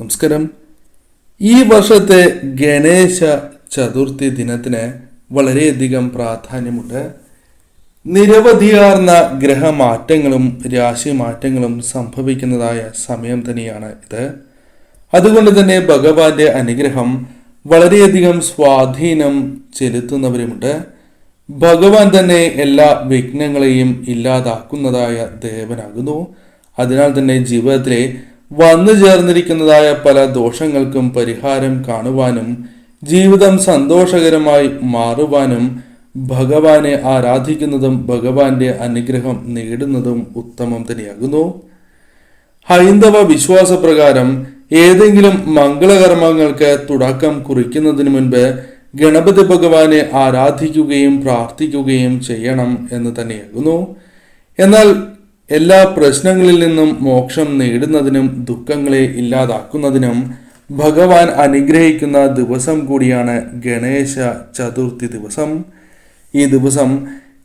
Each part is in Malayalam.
നമസ്കാരം. ഈ വർഷത്തെ ഗണേശ ചതുർത്ഥി ദിനത്തിന് വളരെയധികം പ്രാധാന്യമുണ്ട്. നിരവധിയാർന്ന ഗ്രഹമാറ്റങ്ങളും രാശിമാറ്റങ്ങളും സംഭവിക്കുന്നതായ സമയം തന്നെയാണ് ഇത്. അതുകൊണ്ട് തന്നെ ഭഗവാന്റെ അനുഗ്രഹം വളരെയധികം സ്വാധീനം ചെലുത്തുന്നവരുമുണ്ട്. ഭഗവാൻ തന്നെ എല്ലാ വിഘ്നങ്ങളെയും ഇല്ലാതാക്കുന്നതായ ദേവനാകുന്നു. അതിനാൽ തന്നെ ജീവിതത്തിലെ വന്നു ചേർന്നിരിക്കുന്നതായ പല ദോഷങ്ങൾക്കും പരിഹാരം കാണുവാനും ജീവിതം സന്തോഷകരമായി മാറുവാനും ഭഗവാനെ ആരാധിക്കുന്നതും ഭഗവാന്റെ അനുഗ്രഹം നേടുന്നതും ഉത്തമം തന്നെയാകുന്നു. ഹൈന്ദവ വിശ്വാസപ്രകാരം ഏതെങ്കിലും മംഗളകർമ്മങ്ങൾക്ക് തുടക്കം കുറിക്കുന്നതിന് മുൻപ് ഗണപതി ഭഗവാനെ ആരാധിക്കുകയും പ്രാർത്ഥിക്കുകയും ചെയ്യണം എന്ന് തന്നെയാകുന്നു. എന്നാൽ എല്ലാ പ്രശ്നങ്ങളിൽ നിന്നും മോക്ഷം നേടുന്നതിനും ദുഃഖങ്ങളെ ഇല്ലാതാക്കുന്നതിനും ഭഗവാൻ അനുഗ്രഹിക്കുന്ന ദിവസം കൂടിയാണ് ഗണേശ ചതുർത്ഥി ദിവസം. ഈ ദിവസം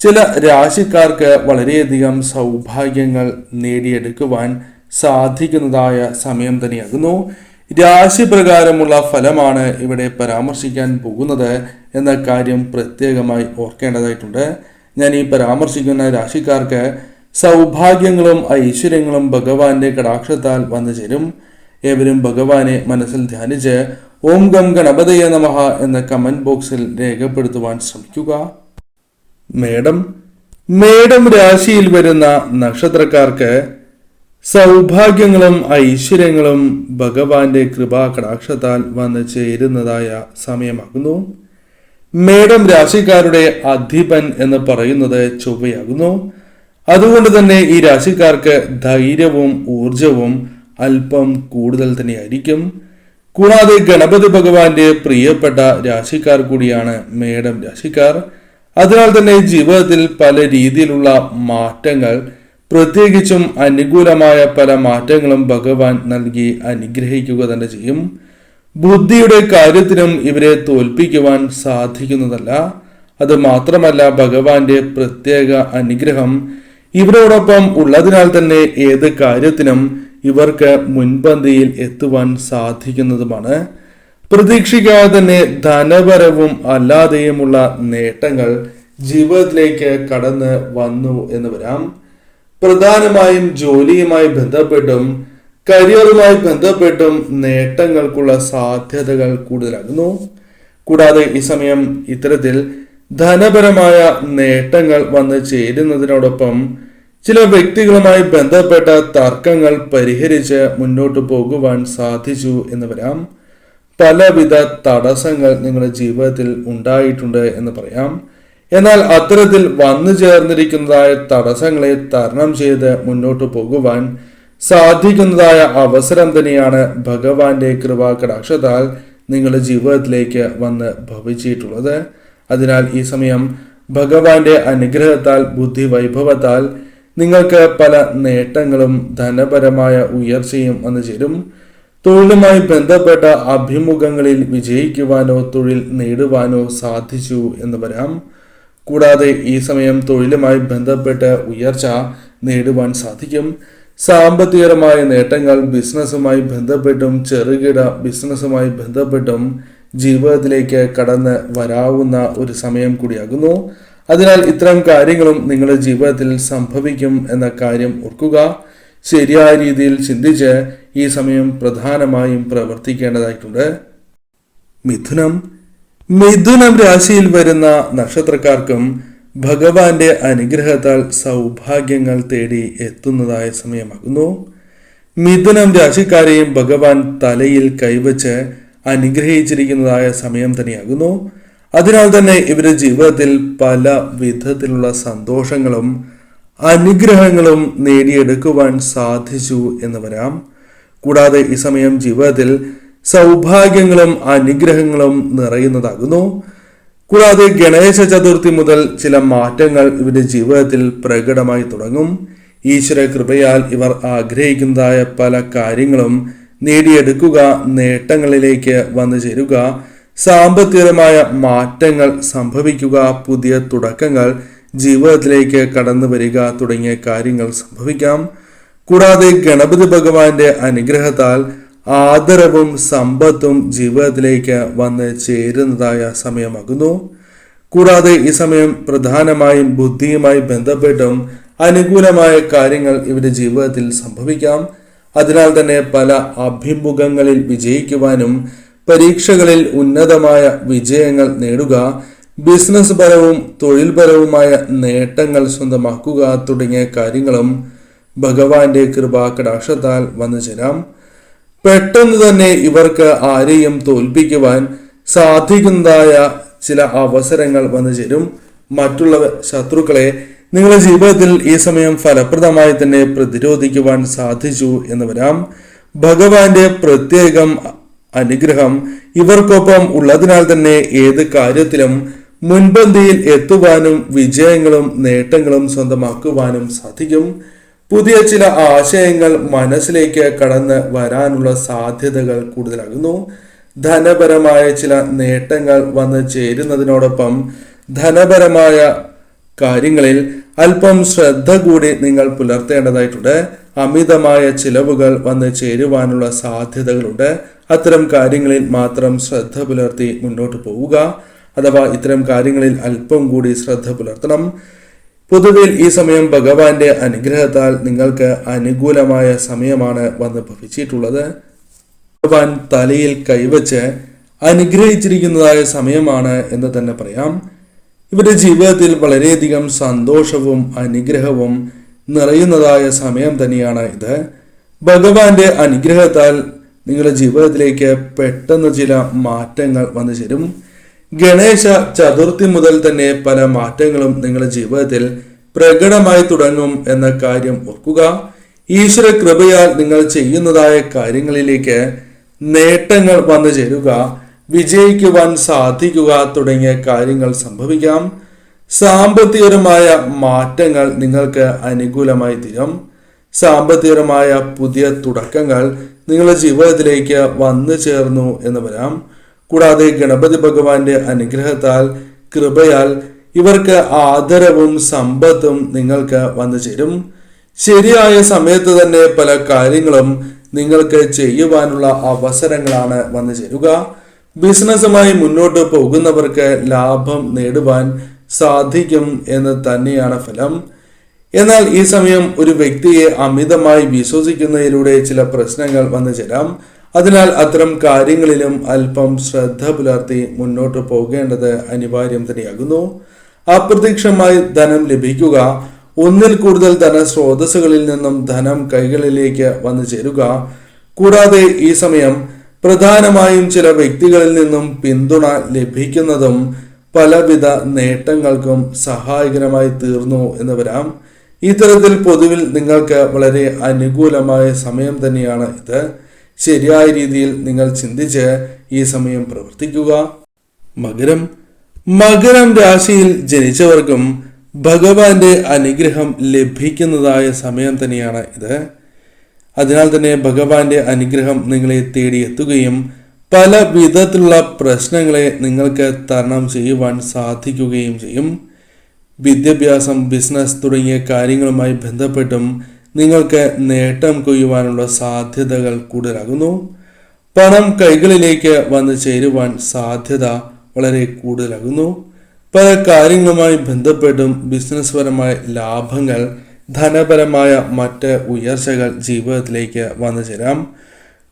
ചില രാശിക്കാർക്ക് വളരെയധികം സൗഭാഗ്യങ്ങൾ നേടിയെടുക്കുവാൻ സാധിക്കുന്നതായ സമയം തന്നെയാകുന്നു. രാശി പ്രകാരമുള്ള ഫലമാണ് ഇവിടെ പരാമർശിക്കാൻ പോകുന്നത് എന്ന കാര്യം പ്രത്യേകമായി ഓർക്കേണ്ടതായിട്ടുണ്ട്. ഞാൻ ഈ പരാമർശിക്കുന്ന രാശിക്കാർക്ക് സൗഭാഗ്യങ്ങളും ഐശ്വര്യങ്ങളും ഭഗവാന്റെ കടാക്ഷത്താൽ വന്നു ചേരും. ഏവരും ഭഗവാനെ മനസ്സിൽ ധ്യാനിച്ച് ഓം ഗം ഗണപതയ നമഹ എന്ന കമന്റ് ബോക്സിൽ രേഖപ്പെടുത്തുവാൻ ശ്രമിക്കുക. മേഡം മേഡം രാശിയിൽ വരുന്ന നക്ഷത്രക്കാർക്ക് സൗഭാഗ്യങ്ങളും ഐശ്വര്യങ്ങളും ഭഗവാന്റെ കൃപാ കടാക്ഷത്താൽ വന്ന് ചേരുന്നതായ സമയമാകുന്നു. മേഡം രാശിക്കാരുടെ അധിപൻ എന്ന് പറയുന്നത് ചൊവ്വയാകുന്നു. അതുകൊണ്ട് തന്നെ ഈ രാശിക്കാർക്ക് ധൈര്യവും ഊർജവും അല്പം കൂടുതൽ തന്നെയായിരിക്കും. കൂടാതെ ഗണപതി ഭഗവാന്റെ പ്രിയപ്പെട്ട രാശിക്കാർ കൂടിയാണ് മേഡം രാശിക്കാർ. അതിനാൽ തന്നെ ജീവിതത്തിൽ പല രീതിയിലുള്ള മാറ്റങ്ങൾ പ്രത്യേകിച്ചും അനുകൂലമായ പല മാറ്റങ്ങളും ഭഗവാൻ നൽകി അനുഗ്രഹിക്കുക തന്നെ ചെയ്യും. ബുദ്ധിയുടെ കാര്യത്തിനും ഇവരെ തോൽപ്പിക്കുവാൻ സാധിക്കുന്നതല്ല. അത് മാത്രമല്ല ഭഗവാന്റെ പ്രത്യേക അനുഗ്രഹം ഇവരോടൊപ്പം ഉള്ളതിനാൽ തന്നെ ഏത് കാര്യത്തിനും ഇവർക്ക് മുൻപന്തിയിൽ എത്തുവാൻ സാധിക്കുന്നതുമാണ്. പ്രതീക്ഷിക്കാതെ തന്നെ ധനപരവും അല്ലാതെയുമുള്ള നേട്ടങ്ങൾ ജീവിതത്തിലേക്ക് കടന്ന് വന്നു എന്ന് വരാം. പ്രധാനമായും ജോലിയുമായി ബന്ധപ്പെട്ടും കരിയറുമായി ബന്ധപ്പെട്ടും നേട്ടങ്ങൾക്കുള്ള സാധ്യതകൾ കൂടുതലാകുന്നു. കൂടാതെ ഈ സമയം ഇത്തരത്തിൽ ധനപരമായ നേട്ടങ്ങൾ വന്ന് ചേരുന്നതിനോടൊപ്പം ചില വ്യക്തികളുമായി ബന്ധപ്പെട്ട തർക്കങ്ങൾ പരിഹരിച്ച് മുന്നോട്ട് പോകുവാൻ സാധിച്ചു എന്ന് വരാം. പലവിധ തടസ്സങ്ങൾ നിങ്ങളുടെ ജീവിതത്തിൽ ഉണ്ടായിട്ടുണ്ട് എന്ന് പറയാം. എന്നാൽ അത്തരത്തിൽ വന്നു ചേർന്നിരിക്കുന്നതായ തടസ്സങ്ങളെ തരണം ചെയ്ത് മുന്നോട്ട് പോകുവാൻ സാധിക്കുന്നതായ അവസരം തന്നെയാണ് ഭഗവാന്റെ കൃപാ കടാക്ഷത്താൽ നിങ്ങളുടെ ജീവിതത്തിലേക്ക് വന്ന് ഭവിച്ചിട്ടുള്ളത്. അതിനാൽ ഈ സമയം ഭഗവാന്റെ അനുഗ്രഹത്താൽ ബുദ്ധി വൈഭവത്താൽ നിങ്ങൾക്ക് പല നേട്ടങ്ങളും ധനപരമായ ഉയർച്ചയും വന്നു ചേരും. തൊഴിലുമായി ബന്ധപ്പെട്ട അഭിമുഖങ്ങളിൽ വിജയിക്കുവാനോ തൊഴിൽ നേടുവാനോ സാധിച്ചു എന്ന് വരാം. കൂടാതെ ഈ സമയം തൊഴിലുമായി ബന്ധപ്പെട്ട ഉയർച്ച നേടുവാൻ സാധിക്കും. സാമ്പത്തികപരമായ നേട്ടങ്ങൾ ബിസിനസ്സുമായി ബന്ധപ്പെട്ടും ചെറുകിട ബിസിനസ്സുമായി ബന്ധപ്പെട്ടും ജീവിതത്തിലേക്ക് കടന്ന് വരാവുന്ന ഒരു സമയം കൂടിയാകുന്നു. അതിനാൽ ഇത്തരം കാര്യങ്ങളും നിങ്ങളുടെ ജീവിതത്തിൽ സംഭവിക്കും എന്ന കാര്യം ഓർക്കുക. ശരിയായ രീതിയിൽ ചിന്തിച്ച് ഈ സമയം പ്രധാനമായും പ്രവർത്തിക്കേണ്ടതായിട്ടുണ്ട്. മിഥുനം. മിഥുനം രാശിയിൽ വരുന്ന നക്ഷത്രക്കാർക്കും ഭഗവാന്റെ അനുഗ്രഹത്താൽ സൗഭാഗ്യങ്ങൾ തേടി എത്തുന്നതായ സമയമാകുന്നു. മിഥുനം രാശിക്കാരെയും ഭഗവാൻ തലയിൽ കൈവച്ച് അനുഗ്രഹിച്ചിരിക്കുന്നതായ സമയം തന്നെയാകുന്നു. അതിനാൽ തന്നെ ഇവരുടെ ജീവിതത്തിൽ പല വിധത്തിലുള്ള സന്തോഷങ്ങളും അനുഗ്രഹങ്ങളും നേടിയെടുക്കുവാൻ സാധിച്ചു എന്ന് വരാം. കൂടാതെ ഈ സമയം ജീവിതത്തിൽ സൗഭാഗ്യങ്ങളും അനുഗ്രഹങ്ങളും നിറയുന്നതാകുന്നു. കൂടാതെ ഗണേശ ചതുർത്ഥി മുതൽ ചില മാറ്റങ്ങൾ ഇവരുടെ ജീവിതത്തിൽ പ്രകടമായി തുടങ്ങും. ഈശ്വര കൃപയാൽ ഇവർ ആഗ്രഹിക്കുന്നതായ പല കാര്യങ്ങളും നേടിയെടുക്കുക നേട്ടങ്ങളിലേക്ക് വന്നു ചേരുക. സാമ്പത്തികമായ മാറ്റങ്ങൾ സംഭവിക്കുക പുതിയ തുടക്കങ്ങൾ ജീവിതത്തിലേക്ക് കടന്നു വരിക തുടങ്ങിയ കാര്യങ്ങൾ സംഭവിക്കാം. കൂടാതെ ഗണപതി ഭഗവാന്റെ അനുഗ്രഹത്താൽ ആദരവും സമ്പത്തും ജീവിതത്തിലേക്ക് വന്ന് ചേരുന്നതായ സമയമാകുന്നു. കൂടാതെ ഈ സമയം പ്രധാനമായും ബുദ്ധിയുമായി ബന്ധപ്പെട്ടും അനുകൂലമായ കാര്യങ്ങൾ ഇവരുടെ ജീവിതത്തിൽ സംഭവിക്കാം. അതിനാൽ തന്നെ പല അഭിമുഖങ്ങളിൽ വിജയിക്കുവാനും പരീക്ഷകളിൽ ഉന്നതമായ വിജയങ്ങൾ നേടുക ബിസിനസ് പരവും തൊഴിൽപരവുമായ നേട്ടങ്ങൾ സ്വന്തമാക്കുക തുടങ്ങിയ കാര്യങ്ങളും ഭഗവാന്റെ കൃപാകടാക്ഷത്താൽ വന്നു ചേരാം. പെട്ടെന്ന് തന്നെ ഇവർക്ക് ആരെയും തോൽപ്പിക്കുവാൻ സാധിക്കുന്നതായ ചില അവസരങ്ങൾ വന്നു ചേരും. മറ്റുള്ള ശത്രുക്കളെ നിങ്ങളുടെ ജീവിതത്തിൽ ഈ സമയം ഫലപ്രദമായി തന്നെ പ്രതിരോധിക്കുവാൻ സാധിച്ചു എന്ന് വരാം ഭഗവാന്റെ പ്രത്യേകം അനുഗ്രഹം ഇവർക്കൊപ്പം ഉള്ളതിനാൽ തന്നെ ഏത് കാര്യത്തിലും മുൻപന്തിയിൽ എത്തുവാനും വിജയങ്ങളും നേട്ടങ്ങളും സ്വന്തമാക്കുവാനും സാധിക്കും. പുതിയ ചില ആശയങ്ങൾ മനസ്സിലേക്ക് കടന്ന് വരാനുള്ള സാധ്യതകൾ കൂടുതലാകുന്നു. ധനപരമായ ചില നേട്ടങ്ങൾ വന്ന് ചേരുന്നതിനോടൊപ്പം ധനപരമായ കാര്യങ്ങളിൽ അല്പം ശ്രദ്ധ കൂടി നിങ്ങൾ പുലർത്തേണ്ടതായിട്ടുണ്ട്. അമിതമായ ചിലവുകൾ വന്ന് ചേരുവാനുള്ള സാധ്യതകളുണ്ട്. അത്തരം കാര്യങ്ങളിൽ മാത്രം ശ്രദ്ധ പുലർത്തി മുന്നോട്ട് പോവുക. അഥവാ ഇത്തരം കാര്യങ്ങളിൽ അല്പം കൂടി ശ്രദ്ധ പുലർത്തണം. പൊതുവിൽ ഈ സമയം ഭഗവാന്റെ അനുഗ്രഹത്താൽ നിങ്ങൾക്ക് അനുകൂലമായ സമയമാണ് വന്ന് ഭവിച്ചിട്ടുള്ളത്. ഭഗവാൻ തലയിൽ കൈവച്ച് അനുഗ്രഹിച്ചിരിക്കുന്നതായ സമയമാണ് എന്ന് തന്നെ പറയാം. ഇവരുടെ ജീവിതത്തിൽ വളരെയധികം സന്തോഷവും അനുഗ്രഹവും നിറയുന്നതായ സമയം തന്നെയാണ് ഇത്. ഭഗവാന്റെ അനുഗ്രഹത്താൽ നിങ്ങളുടെ ജീവിതത്തിലേക്ക് പെട്ടെന്ന് ചില മാറ്റങ്ങൾ വന്നു ചേരും. ഗണേശ ചതുർത്ഥി മുതൽ തന്നെ പല മാറ്റങ്ങളും നിങ്ങളുടെ ജീവിതത്തിൽ പ്രകടമായി തുടങ്ങും എന്ന കാര്യം ഓർക്കുക. ഈശ്വര കൃപയാൽ നിങ്ങൾ ചെയ്യുന്നതായ കാര്യങ്ങളിലേക്ക് നേട്ടങ്ങൾ വന്നു ചേരുക. വിജയിക്കുവാൻ സാധിക്കുക തുടങ്ങിയ കാര്യങ്ങൾ സംഭവിക്കാം. സാമ്പത്തികപരമായ മാറ്റങ്ങൾ നിങ്ങൾക്ക് അനുകൂലമായി തീരും. സാമ്പത്തികപരമായ പുതിയ തുടക്കങ്ങൾ നിങ്ങളുടെ ജീവിതത്തിലേക്ക് വന്നു ചേർന്നു എന്ന് വരാം. കൂടാതെ ഗണപതി ഭഗവാന്റെ അനുഗ്രഹത്താൽ കൃപയാൽ ഇവർക്ക് ആദരവും സമ്പത്തും നിങ്ങൾക്ക് വന്നു ചേരും. ശരിയായ സമയത്ത് തന്നെ പല കാര്യങ്ങളും നിങ്ങൾക്ക് ചെയ്യുവാനുള്ള അവസരങ്ങളാണ് വന്നു ചേരുക. ബിസിനസ്സുമായി മുന്നോട്ട് പോകുന്നവർക്ക് ലാഭം നേടുവാൻ സാധിക്കും എന്ന് തന്നെയാണ് ഫലം. എന്നാൽ ഈ സമയം ഒരു വ്യക്തിയെ അമിതമായി വിശ്വസിക്കുന്നതിലൂടെ ചില പ്രശ്നങ്ങൾ വന്നു ചേരാം. അതിനാൽ അത്തരം കാര്യങ്ങളിലും അല്പം ശ്രദ്ധ പുലർത്തി മുന്നോട്ട് പോകേണ്ടത് അനിവാര്യം തന്നെയാകുന്നു. അപ്രത്യക്ഷമായി ധനം ലഭിക്കുക ഒന്നിൽ കൂടുതൽ ധനസ്രോതസ്സുകളിൽ നിന്നും ധനം കൈകളിലേക്ക് വന്നു ചേരുക. കൂടാതെ ഈ സമയം പ്രധാനമായും ചില വ്യക്തികളിൽ നിന്നും പിന്തുണ ലഭിക്കുന്നതും പലവിധ നേട്ടങ്ങൾക്കും സഹായകരമായി തീർന്നു എന്ന് വരാം ഇത്തരത്തിൽ പൊതുവിൽ നിങ്ങൾക്ക് വളരെ അനുകൂലമായ സമയം തന്നെയാണ് ഇത്. ശരിയായ രീതിയിൽ നിങ്ങൾ ചിന്തിച്ച് ഈ സമയം പ്രവർത്തിക്കുക. മകരം. മകരം രാശിയിൽ ജനിച്ചവർക്കും ഭഗവാന്റെ അനുഗ്രഹം ലഭിക്കുന്നതായ സമയം തന്നെയാണ് ഇത്. അതിനാൽ തന്നെ ഭഗവാന്റെ അനുഗ്രഹം നിങ്ങളെ തേടിയെത്തുകയും പല വിധത്തിലുള്ള പ്രശ്നങ്ങളെ നിങ്ങൾക്ക് തരണം ചെയ്യുവാൻ സാധിക്കുകയും ചെയ്യും. വിദ്യാഭ്യാസം ബിസിനസ് തുടങ്ങിയ കാര്യങ്ങളുമായി ബന്ധപ്പെട്ടും നിങ്ങൾക്ക് നേട്ടം കൊയ്യുവാനുള്ള സാധ്യതകൾ കൂടുതലാകുന്നു. പണം കൈകളിലേക്ക് വന്നു ചേരുവാൻ സാധ്യത വളരെ കൂടുതലാകുന്നു. പല കാര്യങ്ങളുമായി ബന്ധപ്പെട്ടും ബിസിനസ് പരമായ ലാഭങ്ങൾ ധനപരമായ മറ്റ് ഉയർച്ചകൾ ജീവിതത്തിലേക്ക് വന്നു ചേരാം.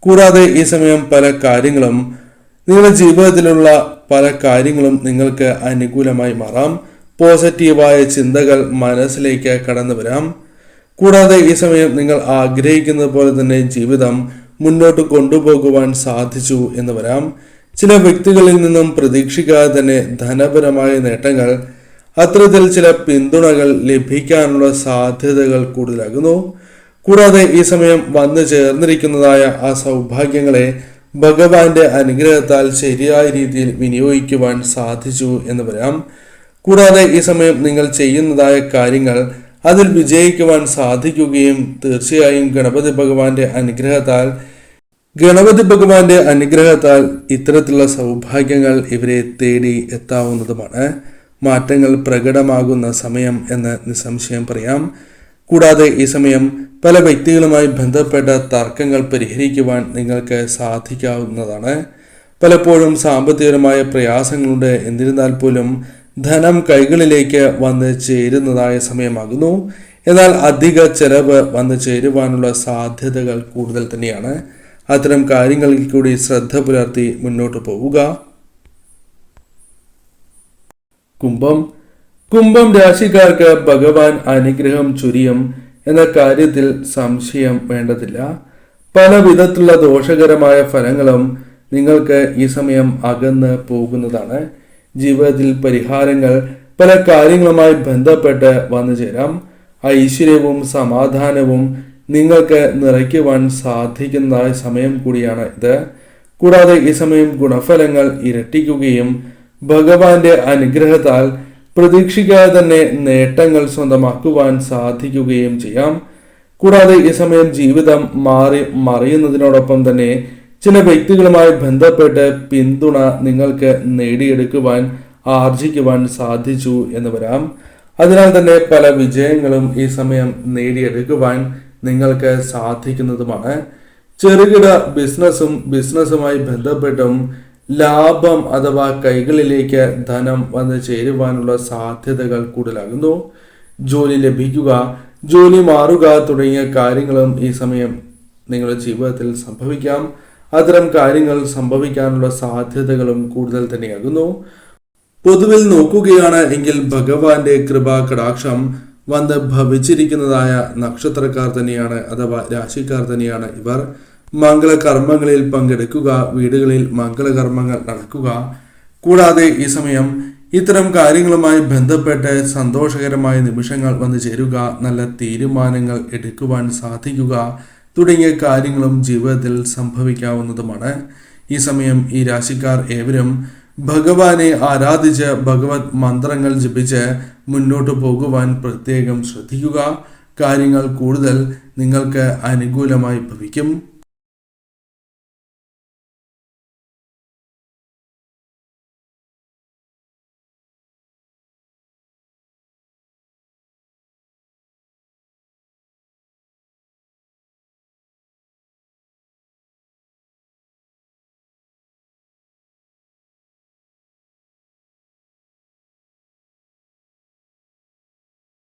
കൂടാതെ ഈ സമയം പല കാര്യങ്ങളും നിങ്ങളുടെ ജീവിതത്തിലുള്ള പല കാര്യങ്ങളും നിങ്ങൾക്ക് അനുകൂലമായി മാറാം. പോസിറ്റീവായ ചിന്തകൾ മനസ്സിലേക്ക് കടന്നു വരാം. കൂടാതെ ഈ സമയം നിങ്ങൾ ആഗ്രഹിക്കുന്നത് പോലെ തന്നെ ജീവിതം മുന്നോട്ട് കൊണ്ടുപോകുവാൻ സാധിച്ചു എന്ന് വരാം. ചില വ്യക്തികളിൽ നിന്നും പ്രതീക്ഷിക്കാതെ തന്നെ ധനപരമായ നേട്ടങ്ങൾ അത്തരത്തിൽ ചില പിന്തുണകൾ ലഭിക്കാനുള്ള സാധ്യതകൾ കൂടുതലാകുന്നു. കൂടാതെ ഈ സമയം വന്നു ചേർന്നിരിക്കുന്നതായ ആ സൗഭാഗ്യങ്ങളെ ഭഗവാന്റെ അനുഗ്രഹത്താൽ ശരിയായ രീതിയിൽ വിനിയോഗിക്കുവാൻ സാധിച്ചു എന്ന് പറയാം. കൂടാതെ ഈ സമയം നിങ്ങൾ ചെയ്യുന്നതായ കാര്യങ്ങൾ അതിൽ വിജയിക്കുവാൻ സാധിക്കുകയും തീർച്ചയായും ഗണപതി ഭഗവാന്റെ അനുഗ്രഹത്താൽ ഗണപതി ഭഗവാന്റെ അനുഗ്രഹത്താൽ ഇത്തരത്തിലുള്ള സൗഭാഗ്യങ്ങൾ ഇവരെ തേടി എത്താവുന്നതുമാണ്. മാറ്റങ്ങൾ പ്രകടമാകുന്ന സമയം എന്ന് നിസ്സംശയം പറയാം. കൂടാതെ ഈ സമയം പല വ്യക്തികളുമായി ബന്ധപ്പെട്ട തർക്കങ്ങൾ പരിഹരിക്കുവാൻ നിങ്ങൾക്ക് സാധിക്കാവുന്നതാണ്. പലപ്പോഴും സാമ്പത്തികപരമായ പ്രയാസങ്ങളുണ്ട്. എന്നിരുന്നാൽ പോലും ധനം കൈകളിലേക്ക് വന്ന് ചേരുന്നതായ സമയമാകുന്നു. എന്നാൽ അധിക ചെലവ് വന്ന് ചേരുവാനുള്ള സാധ്യതകൾ കൂടുതൽ തന്നെയാണ്. അത്തരം കാര്യങ്ങളിൽ കൂടി ശ്രദ്ധ പുലർത്തി മുന്നോട്ട് പോവുക. കുംഭം. കുംഭം രാശിക്കാർക്ക് ഭഗവാൻ അനുഗ്രഹം ചുരിയും എന്ന കാര്യത്തിൽ സംശയം വേണ്ടതില്ല. പല വിധത്തിലുള്ള ദോഷകരമായ ഫലങ്ങളും നിങ്ങൾക്ക് ഈ സമയം അകന്ന് പോകുന്നതാണ്. ജീവിതത്തിൽ പരിഹാരങ്ങൾ പല കാര്യങ്ങളുമായി ബന്ധപ്പെട്ട് വന്നു ചേരാം. ഐശ്വര്യവും സമാധാനവും നിങ്ങൾക്ക് നിറയ്ക്കുവാൻ സാധിക്കുന്നതായ സമയം കൂടിയാണ് ഇത്. കൂടാതെ ഈ സമയം ഗുണഫലങ്ങൾ ഇരട്ടിക്കുകയും ഭഗവാന്റെ അനുഗ്രഹത്താൽ പ്രതീക്ഷിക്കാതെ തന്നെ നേട്ടങ്ങൾ സ്വന്തമാക്കുവാൻ സാധിക്കുകയും ചെയ്യാം. കൂടാതെ ഈ സമയം ജീവിതം മാറി മറിയുന്നതിനോടൊപ്പം തന്നെ ചില വ്യക്തികളുമായി ബന്ധപ്പെട്ട് പിന്തുണ നിങ്ങൾക്ക് നേടിയെടുക്കുവാൻ ആർജിക്കുവാൻ സാധിച്ചു എന്ന് വരാം. അതിനാൽ തന്നെ പല വിജയങ്ങളും ഈ സമയം നേടിയെടുക്കുവാൻ നിങ്ങൾക്ക് സാധിക്കുന്നതുമാണ്. ചെറുകിട ബിസിനസ്സും ബിസിനസ്സുമായി ബന്ധപ്പെട്ടും ലാഭം അഥവാ കൈകളിലേക്ക് ധനം വന്ന് ചേരുവാനുള്ള സാധ്യതകൾ കൂടുതലാകുന്നു. ജോലി ലഭിക്കുക ജോലി മാറുക തുടങ്ങിയ കാര്യങ്ങളും ഈ സമയം നിങ്ങളുടെ ജീവിതത്തിൽ സംഭവിക്കാം. അത്തരം കാര്യങ്ങൾ സംഭവിക്കാനുള്ള സാധ്യതകളും കൂടുതൽ തന്നെയാകുന്നു. പൊതുവിൽ നോക്കുകയാണ് എങ്കിൽ ഭഗവാന്റെ കൃപാ കടാക്ഷം വന്ന് ഭവിച്ചിരിക്കുന്നതായ നക്ഷത്രക്കാർ തന്നെയാണ് അഥവാ രാശിക്കാർ തന്നെയാണ് ഇവർ. മംഗളകർമ്മങ്ങളിൽ പങ്കെടുക്കുക വീടുകളിൽ മംഗളകർമ്മങ്ങൾ നടക്കുക. കൂടാതെ ഈ സമയം ഇത്തരം കാര്യങ്ങളുമായി ബന്ധപ്പെട്ട് സന്തോഷകരമായ നിമിഷങ്ങൾ വന്നു ചേരുക നല്ല തീരുമാനങ്ങൾ എടുക്കുവാൻ സാധിക്കുക തുടങ്ങിയ കാര്യങ്ങളും ജീവിതത്തിൽ സംഭവിക്കാവുന്നതുമാണ്. ഈ സമയം ഈ രാശിക്കാർ ഏവരും ഭഗവാനെ ആരാധിച്ച് ഭഗവത് മന്ത്രങ്ങൾ ജപിച്ച് മുന്നോട്ട് പോകുവാൻ പ്രത്യേകം ശ്രദ്ധിക്കുക. കാര്യങ്ങൾ കൂടുതൽ നിങ്ങൾക്ക് അനുകൂലമായി ഭവിക്കും.